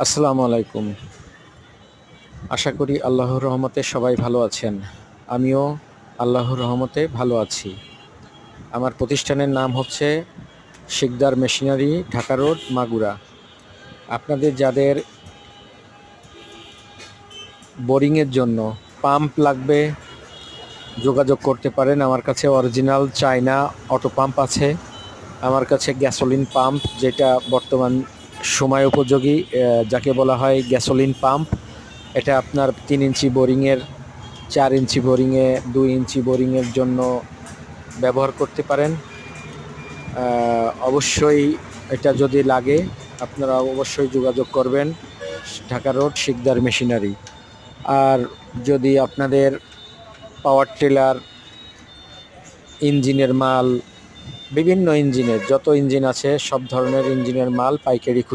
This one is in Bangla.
আসসালামু আলাইকুম। আশা করি আল্লাহর রহমতে সবাই ভালো আছেন। আমিও আল্লাহর রহমতে ভালো আছি। আমার প্রতিষ্ঠানের নাম হচ্ছে শিকদার মেশিনারি, ঢাকা রোড, মাগুরা। আপনাদের যাদের বোরিংয়ের জন্য পাম্প লাগবে, যোগাযোগ করতে পারেন। আমার কাছে অরিজিনাল চায়না অটো পাম্প আছে। আমার কাছে গ্যাসোলিন পাম্প, যেটা বর্তমান সময় উপযোগী যাকে বলা হয় গ্যাসোলিন পাম্প এটা আপনার তিন ইঞ্চি বোরিংয়ের, চার ইঞ্চি বোরিংয়ে, দুই ইঞ্চি বোরিংয়ের জন্য ব্যবহার করতে পারেন। অবশ্যই এটা যদি লাগে, আপনারা অবশ্যই যোগাযোগ করবেন ঢাকা রোড, শিকদার মেশিনারি। আর যদি আপনাদের পাওয়ার টিলার ইঞ্জিনের মাল, বিভিন্ন ইঞ্জিনের, যত ইঞ্জিন আছে, সব ধরনের ইঞ্জিনের মাল পাইকারি খুচরা